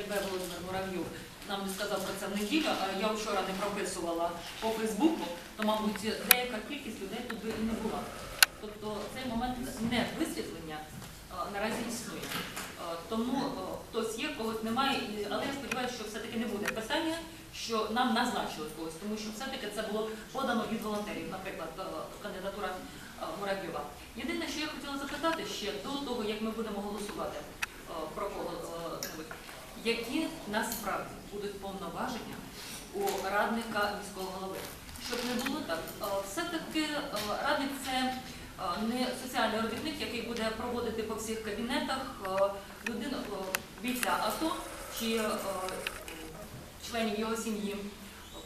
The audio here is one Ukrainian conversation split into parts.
Якби Володимир Муравйов нам не сказав про це в неділю, а я вчора не прописувала по Фейсбуку, то, мабуть, деяка кількість людей тут би і не була. Тобто цей момент не висвітлення наразі існує. Тому хтось є, когось немає, але я сподіваюся, що все-таки не буде питання, що нам назначили когось, тому що все-таки це було подано від волонтерів, наприклад, кандидатура Муравйова. Єдине, що я хотіла запитати ще до того, як ми будемо голосувати про які насправді будуть повноваження у радника міського голови. Щоб не було так, е, все-таки е, радник це е, не соціальний робітник, який буде проводити по всіх кабінетах людину бійця АТО чи членів його сім'ї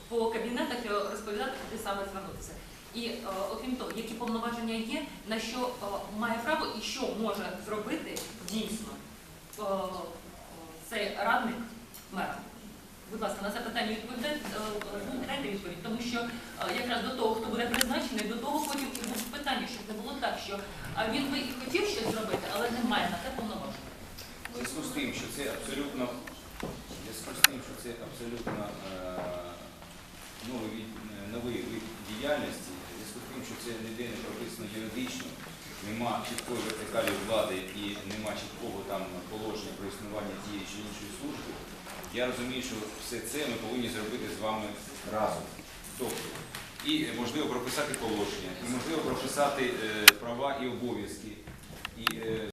по кабінетах і розповідати, куди саме звернутися. І окрім того, які повноваження є, на що має право і що може зробити радник мера. Будь ласка, на це питання відповідайте, е, ну, дайте відповідь, тому що е, якраз до того, хто буде призначений, до того потім і будуть питання, щоб не було так, що він би і хотів щось зробити, але не має на те повноважень. В зв'язку з тим, що це абсолютно з тим, що це абсолютно е, новий вид діяльності, зв'язку з тим, що це ніде не прописано юридично, нема чіткої вертикалі влади і нема чіткого там положення про існування тієї чи іншої служби, я розумію, що все це ми повинні зробити з вами разом. Тобто, і е, можливо прописати положення, і можливо прописати е, права і обов'язки. І, е,